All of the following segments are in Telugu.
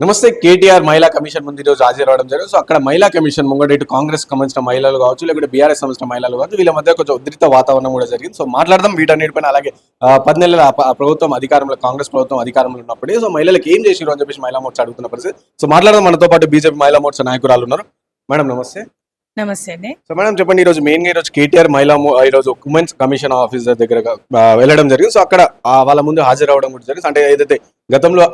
నమస్తే కేటీఆర్ మహిళా కమిషన్ ముందు ఈరోజు హాజరవడం జరిగింది. సో అక్కడ మహిళా కమిషన్ ముంగట ఇటు కాంగ్రెస్ సంబంధించిన మహిళలు కావచ్చు లేకపోతే బీఆర్ఎస్ సంబంధించిన మహిళలు కావచ్చు వీళ్ళ మధ్య కొంచెం ఉద్రిత వాతావరణం కూడా జరిగింది. సో మాట్లాడదాం వీటన్నిటిపైన. అలాగే పది నెలల ప్రభుత్వం అధికారంలో కాంగ్రెస్ ప్రభుత్వం అధికారంలో ఉన్నప్పుడే. సో మహిళలకు ఏం చేసిరు అని చెప్పేసి మహిళా మోర్చా అడుగుతున్న పరిస్థితి. సో మాట్లాడదాం. మనతో పాటు బీజేపీ మహిళా మోర్చా నాయకురాలు ఉన్నారు. మేడం నమస్తే. నమస్తే అండి. సో మేడం చెప్పండి ఈ రోజు మెయిన్గా ఈ రోజు కేటీఆర్ మహిళా మో- ఈ రోజు ఉమెన్స్ కమిషన్ ఆఫీసర్ దగ్గర వెళ్ళడం జరిగింది. సో అక్కడ వాళ్ళ ముందు హాజరవడం కూడా జరిగింది. అంటే ఏదైతే గతంలో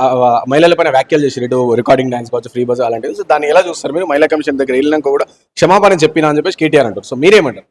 మహిళలపైన వ్యాఖ్యలు చేసి ఇటు రికార్డింగ్ డాన్స్ కావచ్చు ఫ్రీ బస్ అలాంటివి. సో దాన్ని ఎలా చూస్తారు మీరు? మహిళా కమిషన్ దగ్గర వెళ్ళినాక కూడా క్షమాపణ చెప్పినా అని చెప్పేసి కేటీఆర్ అంటారు. సో మీరేమంటారు?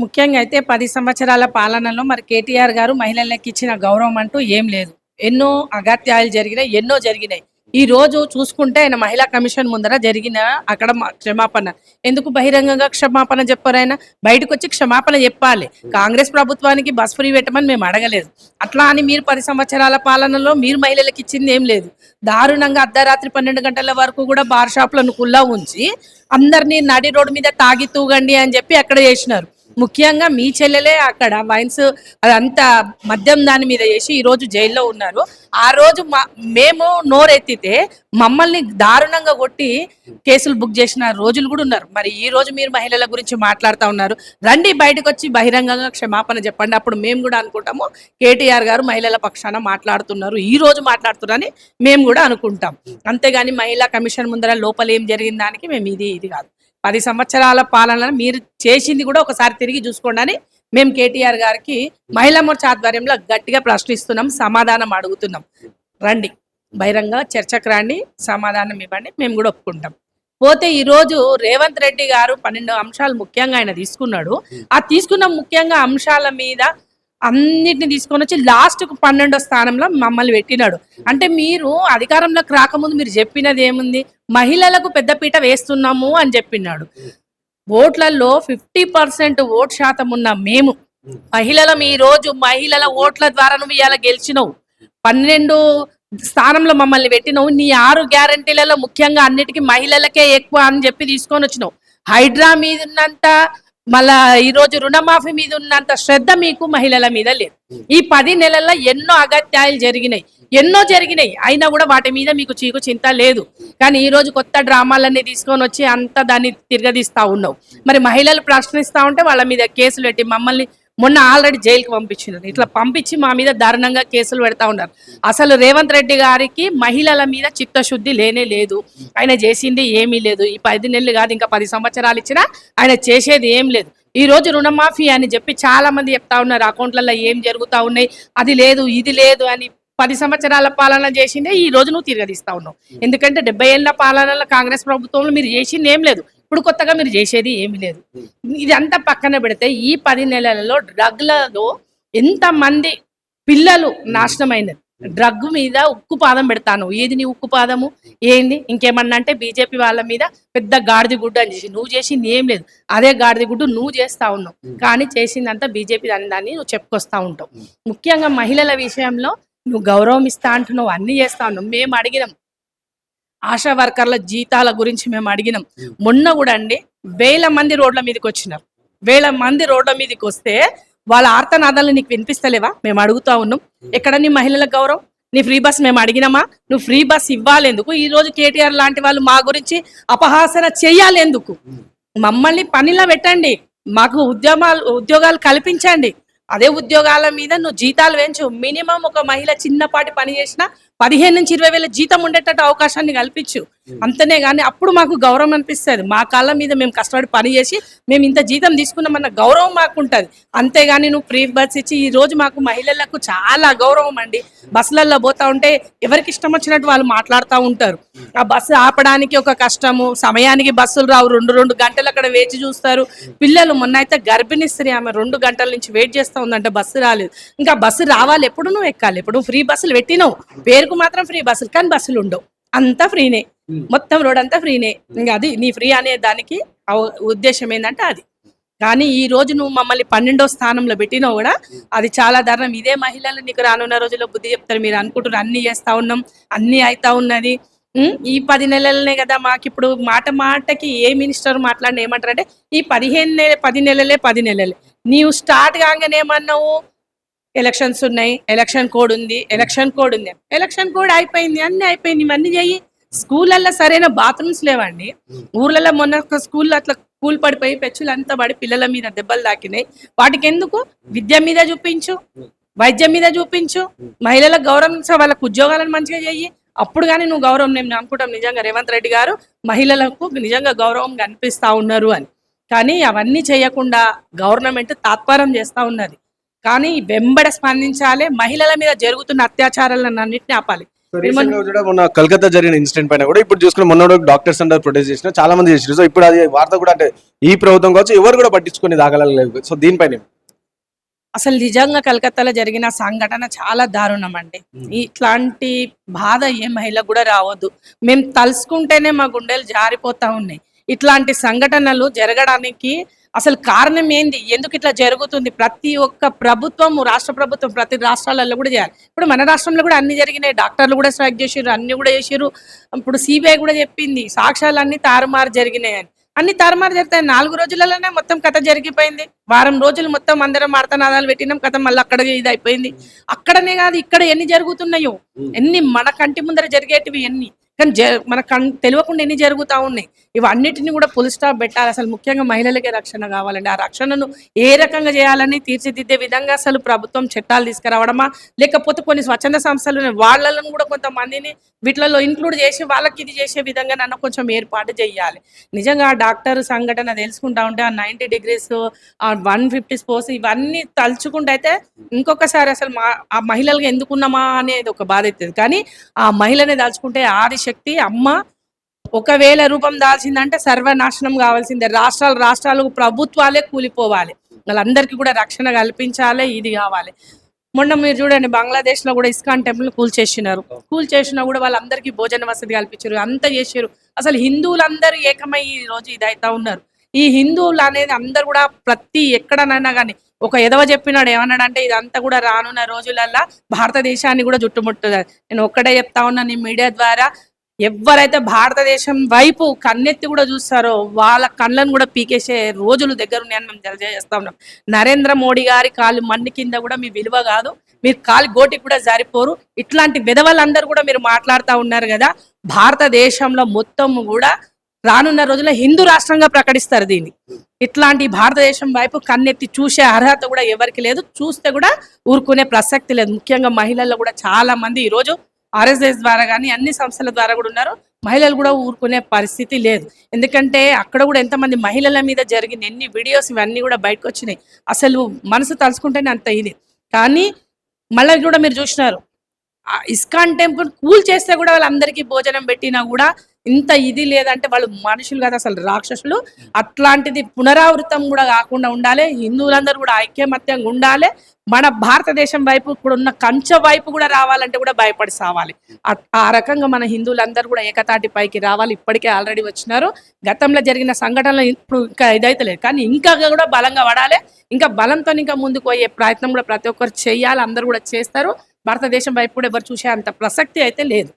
ముఖ్యంగా అయితే పది సంవత్సరాల పాలనలో మరి కేటీఆర్ గారు మహిళలకు ఇచ్చిన గౌరవం అంటూ ఏం లేదు. ఎన్నో అగత్యాలు జరిగినాయి ఎన్నో జరిగినాయి. ఈ రోజు చూసుకుంటే ఆయన మహిళా కమిషన్ ముందర జరిగిన అక్కడ క్షమాపణ. ఎందుకు బహిరంగంగా క్షమాపణ చెప్పారు ఆయన? బయటకు వచ్చి క్షమాపణ చెప్పాలి. కాంగ్రెస్ ప్రభుత్వానికి బస్ ఫ్రీ పెట్టమని మేము అడగలేదు. అట్లా అని మీరు పది సంవత్సరాల పాలనలో మీరు మహిళలకు ఇచ్చింది ఏం లేదు. దారుణంగా అర్ధరాత్రి పన్నెండు గంటల వరకు కూడా బార్ షాప్లను కుల్లా ఉంచి అందరినీ నడి రోడ్డు మీద తాగి తూగండి అని చెప్పి అక్కడ చేసినారు. ముఖ్యంగా మీ చెల్లెలే అక్కడ వైన్స్ అదంతా మద్యం దాని మీద చేసి ఈ రోజు జైల్లో ఉన్నారు. ఆ రోజు మా- మేము నోరెత్తితే మమ్మల్ని దారుణంగా కొట్టి కేసులు బుక్ చేసిన రోజులు కూడా ఉన్నారు. మరి ఈ రోజు మీరు మహిళల గురించి మాట్లాడుతూ ఉన్నారు. రండి బయటకు వచ్చి బహిరంగంగా క్షమాపణ చెప్పండి. అప్పుడు మేము కూడా అనుకుంటాము. కేటీఆర్ గారు మహిళల పక్షాన మాట్లాడుతున్నారు. ఈ రోజు మాట్లాడుతున్నారని మేము కూడా అనుకుంటాం. అంతేగాని మహిళా కమిషన్ ముందర లోపల ఏం జరిగిన దానికి మేము ఇది ఇది కాదు. పది సంవత్సరాల పాలన మీరు చేసింది కూడా ఒకసారి తిరిగి చూసుకోండి అని మేము కేటీఆర్ గారికి మహిళా మోర్చా ఆధ్వర్యంలో గట్టిగా ప్రశ్నిస్తున్నాం సమాధానం అడుగుతున్నాం. రండి బహిరంగ చర్చకు రండి సమాధానం ఇవ్వండి మేము కూడా ఒప్పుకుంటాం. పోతే ఈరోజు రేవంత్ రెడ్డి గారు పన్నెండు అంశాలు ముఖ్యంగా ఆయన తీసుకున్నాడు. ఆ తీసుకున్న ముఖ్యంగా అంశాల మీద అన్నిటిని తీసుకొని వచ్చి లాస్ట్కు పన్నెండో స్థానంలో మమ్మల్ని పెట్టినాడు. అంటే మీరు అధికారంలోకి రాకముందు మీరు చెప్పినది ఏముంది? మహిళలకు పెద్దపీట వేస్తున్నాము అని చెప్పినాడు. ఓట్లలో ఫిఫ్టీ పర్సెంట్ ఓట్ శాతం ఉన్న మేము మహిళలం ఈ రోజు మహిళల ఓట్ల ద్వారా నువ్వు ఇవాళ గెలిచినవు. పన్నెండు స్థానంలో మమ్మల్ని పెట్టినవు. నీ ఆరు గ్యారంటీలలో ముఖ్యంగా అన్నిటికీ మహిళలకే ఎక్కువ అని చెప్పి తీసుకొని వచ్చినావు. హైడ్రా మీద ఉన్నంత మళ్ళా ఈ రోజు రుణమాఫీ మీద ఉన్నంత శ్రద్ధ మీకు మహిళల మీద లేదు. ఈ పది నెలల్లో ఎన్నో అగత్యాలు జరిగినాయి. ఎన్నో జరిగినాయి. అయినా కూడా వాటి మీద మీకు చీకు చింత లేదు. కానీ ఈ రోజు కొత్త డ్రామాలన్నీ తీసుకొని వచ్చి అంత దాన్ని తిరగదీస్తా ఉన్నావు. మరి మహిళలు ప్రశ్నిస్తా ఉంటే వాళ్ళ మీద కేసులు పెట్టి మమ్మల్ని మొన్న ఆల్రెడీ జైలుకి పంపించినారు. ఇట్లా పంపించి మా మీద దారుణంగా కేసులు పెడతా ఉన్నారు. అసలు రేవంత్ రెడ్డి గారికి మహిళల మీద చిత్తశుద్ధి లేనే లేదు. ఆయన చేసింది ఏమీ లేదు. ఈ పది నెలలు కాదు ఇంకా పది సంవత్సరాలు ఇచ్చినా ఆయన చేసేది ఏం లేదు. ఈ రోజు రుణమాఫీ అని చెప్పి చాలా మంది చెప్తా ఉన్నారు. అకౌంట్లలో ఏం జరుగుతూ ఉన్నాయి అది లేదు ఇది లేదు అని పది సంవత్సరాల పాలన చేసిందే ఈ రోజు నువ్వు తిరగదీస్తా ఉన్నావు. ఎందుకంటే డెబ్బై ఏళ్ళ పాలనలో కాంగ్రెస్ ప్రభుత్వంలో మీరు చేసింది ఏం లేదు. ఇప్పుడు కొత్తగా మీరు చేసేది ఏమీ లేదు. ఇదంతా పక్కన పెడితే ఈ పది నెలలలో డ్రగ్లలో ఎంత మంది పిల్లలు నాశనమైనది డ్రగ్ మీద ఉక్కు పాదం పెడతాను. ఏది నీ ఉక్కు పాదము? ఏంది? ఇంకేమన్నా అంటే బీజేపీ వాళ్ళ మీద పెద్ద గాడిద గుడ్డు అని చేసి నువ్వు చేసింది ఏం లేదు. అదే గాడిద గుడ్డు నువ్వు చేస్తా ఉన్నావు. కానీ చేసిందంతా బీజేపీ దాని దాన్ని నువ్వు చెప్పుకొస్తా ఉంటావు. ముఖ్యంగా మహిళల విషయంలో నువ్వు గౌరవం ఇస్తా అంటున్నావు అన్ని చేస్తా ఉన్నావు. మేము అడిగినాం. ఆశా వర్కర్ల జీతాల గురించి మేము అడిగినాం. మొన్న కూడా అండి వేల మంది రోడ్ల మీదకి వచ్చినారు. వేల మంది రోడ్ల మీదకి వస్తే వాళ్ళ ఆర్తనాదాలు నీకు వినిపిస్తలేవా? మేము అడుగుతా ఉన్నాం. ఎక్కడ నీ మహిళల గౌరవం? నీ ఫ్రీ బస్ మేము అడిగినామా? నువ్వు ఫ్రీ బస్ ఇవ్వాలెందుకు? ఈ రోజు కేటీఆర్ లాంటి వాళ్ళు మా గురించి అపహాసన చెయ్యాలి ఎందుకు మమ్మల్ని పనిలో పెట్టండి. మాకు ఉద్యమాలు ఉద్యోగాలు కల్పించండి. అదే ఉద్యోగాల మీద నువ్వు జీతాలు పెంచు మినిమం ఒక మహిళ చిన్నపాటి పని చేసినా పదిహేను నుంచి ఇరవై వేల జీతం ఉండేటట్టు అవకాశాన్ని కల్పించు. అంతనే కానీ అప్పుడు మాకు గౌరవం అనిపిస్తుంది. మా కాళ్ళ మీద మేము కష్టపడి పని చేసి మేము ఇంత జీతం తీసుకున్నామన్న గౌరవం మాకు ఉంటుంది అంతేగాని నువ్వు ఫ్రీ బస్ ఇచ్చి ఈ రోజు మాకు మహిళలకు చాలా గౌరవం అండి. బస్సులలో పోతా ఉంటే ఎవరికి ఇష్టం వచ్చినట్టు వాళ్ళు మాట్లాడుతూ ఉంటారు. ఆ బస్సు ఆపడానికి ఒక కష్టము సమయానికి బస్సులు రావు. రెండు రెండు గంటలు అక్కడ వేచి చూస్తారు. పిల్లలు మొన్న అయితే గర్భిణీ స్త్రీ ఆమె రెండు గంటల నుంచి వెయిట్ చేస్తూ ఉందంటే బస్సు రాలేదు. ఇంకా బస్సు రావాలి. ఎప్పుడు నువ్వు ఎక్కాలి? ఎప్పుడు ఫ్రీ బస్సులు పెట్టినావు. పేరుకు మాత్రం ఫ్రీ బస్సులు కానీ బస్సులు ఉండవు. అంతా ఫ్రీనే. మొత్తం రోడ్ అంతా ఫ్రీనే. ఇంకా అది నీ ఫ్రీ అనే దానికి ఉద్దేశం ఏంటంటే అది. కానీ ఈ రోజు నువ్వు మమ్మల్ని పన్నెండో స్థానంలో పెట్టినా కూడా అది చాలా దారుణం. ఇదే మహిళలు నీకు రానున్న రోజుల్లో బుద్ధి చెప్తారు. మీరు అనుకుంటారు అన్ని చేస్తా ఉన్నాం అన్ని అవుతా ఉన్నది? ఈ పది నెలలనే కదా మాకు ఇప్పుడు మాట మాటకి ఏ మినిస్టర్ మాట్లాడిన ఏమంటారంటే ఈ పదిహేను నెల పది నెలలే పది నెలలే. నీవు స్టార్ట్ కాగానే ఏమన్నావు? ఎలక్షన్స్ ఉన్నాయి ఎలక్షన్ కోడ్ ఉంది ఎలక్షన్ కోడ్ ఉంది. ఎలక్షన్ కోడ్ అయిపోయింది అన్ని అయిపోయింది ఇవన్నీ చెయ్యి. స్కూళ్ళల్లో సరైన బాత్రూమ్స్ లేవండి. ఊర్లలో మొన్న స్కూల్లో అట్లా కూల్ పడిపోయి పెచ్చులు అంతా పడి పిల్లల మీద దెబ్బలు తాకినాయి. వాటికి ఎందుకు విద్య మీద చూపించు వైద్యం మీద చూపించు మహిళలకు గౌరవం వాళ్ళకు ఉద్యోగాలను మంచిగా చెయ్యి. అప్పుడు కానీ నువ్వు గౌరవం నేను అనుకుంటాం నిజంగా రేవంత్ రెడ్డి గారు మహిళలకు నిజంగా గౌరవం కనిపిస్తా ఉన్నారు అని. కానీ అవన్నీ చేయకుండా గవర్నమెంట్ తాత్పరం చేస్తా ఉన్నది. కానీ వెంబడ స్పందించాలి మహిళల మీద జరుగుతున్న అత్యాచారాలను అన్నింటినీ ఆపాలి. కూడా మొన్న కలకత్తా జరిగిన ఇన్సిడెంట్ పైన కూడా ఇప్పుడు చూసుకుని మొన్న డాక్టర్స్ అండర్ ప్రొటెస్ట్ చేసిన చాలా మంది చేసారు సో ఇప్పుడు అది వార్త కూడా అంటే ఈ ప్రభుత్వం కావచ్చు ఎవరు కూడా పట్టించుకునే దాఖలాలు సో దీనిపైన. అసలు నిజంగా కలకత్తాలో జరిగిన సంఘటన చాలా దారుణం అండి. ఇట్లాంటి బాధ ఏ మహిళకు కూడా రావద్దు. మేము తలుసుకుంటేనే మా గుండెలు జారిపోతా ఉన్నాయి. ఇట్లాంటి సంఘటనలు జరగడానికి అసలు కారణం ఏంది? ఎందుకు ఇట్లా జరుగుతుంది? ప్రతి ఒక్క ప్రభుత్వం రాష్ట్ర ప్రభుత్వం ప్రతి రాష్ట్రాలలో కూడా చేయాలి. ఇప్పుడు మన రాష్ట్రంలో కూడా అన్ని జరిగినాయి. డాక్టర్లు కూడా స్ట్రైక్ చేసిర్రు అన్ని కూడా చేసిర్రు. ఇప్పుడు సిబిఐ కూడా చెప్పింది సాక్ష్యాలు అన్ని తారుమారు జరిగినాయి అని. అన్ని తారుమారు జరుగుతాయి నాలుగు రోజులలోనే మొత్తం కథ జరిగిపోయింది. వారం రోజులు మొత్తం అందరం మార్తనాదాలు పెట్టినాం కథ మళ్ళీ అక్కడ ఇది అయిపోయింది అక్కడనే కాదు ఇక్కడ ఎన్ని జరుగుతున్నాయో ఎన్ని మన కంటి ముందర జరిగేటివి ఎన్ని. కానీ జ- మన కన్ తెలియకుండా ఎన్ని జరుగుతా ఉన్నాయి? ఇవన్నిటిని కూడా పుల్ స్టాప్ పెట్టాలి. అసలు ముఖ్యంగా మహిళలకే రక్షణ కావాలండి. ఆ రక్షణను ఏ రకంగా చేయాలని తీర్చిదిద్దే విధంగా అసలు ప్రభుత్వం చట్టాలు తీసుకురావడమా? లేకపోతే కొన్ని స్వచ్ఛంద సంస్థలు వాళ్ళను వాళ్ళలను కూడా కొంతమందిని వీటిలలో ఇంక్లూడ్ చేసి వాళ్ళకి ఇది చేసే విధంగా నన్ను కొంచెం ఏర్పాటు చేయాలి. నిజంగా ఆ డాక్టర్ సంఘటన తెలుసుకుంటా ఉంటే ఆ నైంటీ డిగ్రీస్ ఆ వన్ ఫిఫ్టీ స్పోర్ట్స్ ఇవన్నీ తలుచుకుంటే అయితే ఇంకొకసారి అసలు మా ఆ మహిళలకు ఎందుకున్నామా అనేది ఒక బాధ అవుతుంది. కానీ ఆ మహిళని దాల్చుకుంటే ఆదిశక్తి అమ్మ ఒకవేళ రూపం దాల్చిందంటే సర్వనాశనం కావాల్సిందే. రాష్ట్రాలు రాష్ట్రాలకు ప్రభుత్వాలే కూలిపోవాలి. వాళ్ళందరికీ కూడా రక్షణ కల్పించాలి ఇది కావాలి. మొన్న మీరు చూడండి బంగ్లాదేశ్లో కూడా ఇస్కాన్ టెంపుల్ కూల్ చేసినారు కూల్ చేసినా కూడా వాళ్ళందరికీ భోజన వసతి కల్పించారు. అంతా చేశారు. అసలు హిందువులందరూ ఏకమై ఈ రోజు ఇదైతా ఉన్నారు. ఈ హిందువులు అనేది అందరు కూడా ప్రతి ఎక్కడనైనా కానీ ఒక ఎదవ చెప్పినాడు ఏమన్నాడంటే ఇదంతా కూడా రానున్న రోజులల్లా భారతదేశాన్ని కూడా చుట్టుముట్టుతుంది నేను ఒక్కడే చెప్తా ఉన్నాను ఈ మీడియా ద్వారా ఎవరైతే భారతదేశం వైపు కన్నెత్తి కూడా చూస్తారో వాళ్ళ కళ్ళను కూడా పీకేసే రోజులు దగ్గర ఉన్నాయని మేము తెలియజేస్తా ఉన్నాం. నరేంద్ర మోడీ గారి కాలు మన్ని కింద కూడా మీ విలువ కాదు. మీరు కాలు గోటికి కూడా జారిపోరు. ఇట్లాంటి విధవలందరూ కూడా మీరు మాట్లాడుతూ ఉన్నారు కదా. భారతదేశంలో మొత్తం కూడా రానున్న రోజుల్లో హిందూ రాష్ట్రంగా ప్రకటిస్తారు దీన్ని. ఇట్లాంటి భారతదేశం వైపు కన్నెత్తి చూసే అర్హత కూడా ఎవరికి లేదు. చూస్తే కూడా ఊరుకునే ప్రసక్తి లేదు. ముఖ్యంగా మహిళల్లో కూడా చాలా మంది ఈ రోజు ఆర్ఎస్ఎస్ ద్వారా కానీ అన్ని సంస్థల ద్వారా కూడా ఉన్నారు. మహిళలు కూడా ఊరుకునే పరిస్థితి లేదు. ఎందుకంటే అక్కడ కూడా ఎంతమంది మహిళల మీద జరిగిన ఎన్ని వీడియోస్ ఇవన్నీ కూడా బయటకు వచ్చినాయి. అసలు మనసు తలుచుకుంటేనే అంత ఇది. కానీ మళ్ళీ కూడా మీరు చూసినారు. ఇస్కాన్ టెంపుల్ కూల్ చేస్తే కూడా వాళ్ళందరికీ భోజనం పెట్టినా కూడా ఇంత ఇది లేదంటే వాళ్ళు మనుషులు కదా అసలు రాక్షసులు. అట్లాంటిది పునరావృతం కూడా కాకుండా ఉండాలి. హిందువులందరూ కూడా ఐక్యమత్యంగా ఉండాలి. మన భారతదేశం వైపు ఇప్పుడు ఉన్న కంచె వైపు కూడా రావాలంటే కూడా భయపడి సావాలి. ఆ- ఆ రకంగా మన హిందువులందరూ కూడా ఏకతాటి పైకి రావాలి. ఇప్పటికే ఆల్రెడీ వచ్చినారు. గతంలో జరిగిన సంఘటనలు ఇప్పుడు ఇంకా ఇదైతే లేదు కానీ ఇంకా కూడా బలంగా పడాలి. ఇంకా బలంతో ఇంకా ముందుకు పోయే ప్రయత్నం కూడా ప్రతి ఒక్కరు చేయాలి. అందరూ కూడా చేస్తారు. భారతదేశం వైపు కూడా ఎవరు చూసే అంత ప్రసక్తి అయితే లేదు.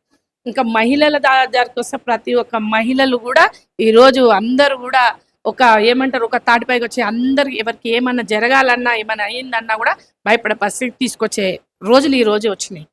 ఇంకా మహిళల దా- వస్తే ప్రతి ఒక్క మహిళలు కూడా ఈ రోజు అందరూ కూడా ఒక ఏమంటారు ఒక తాటిపైకి వచ్చి అందరు ఎవరికి ఏమన్నా జరగాలన్నా ఏమన్నా అయ్యిందన్నా కూడా భయపడే పరిస్థితి తీసుకొచ్చే రోజులు ఈ రోజు వచ్చినాయి.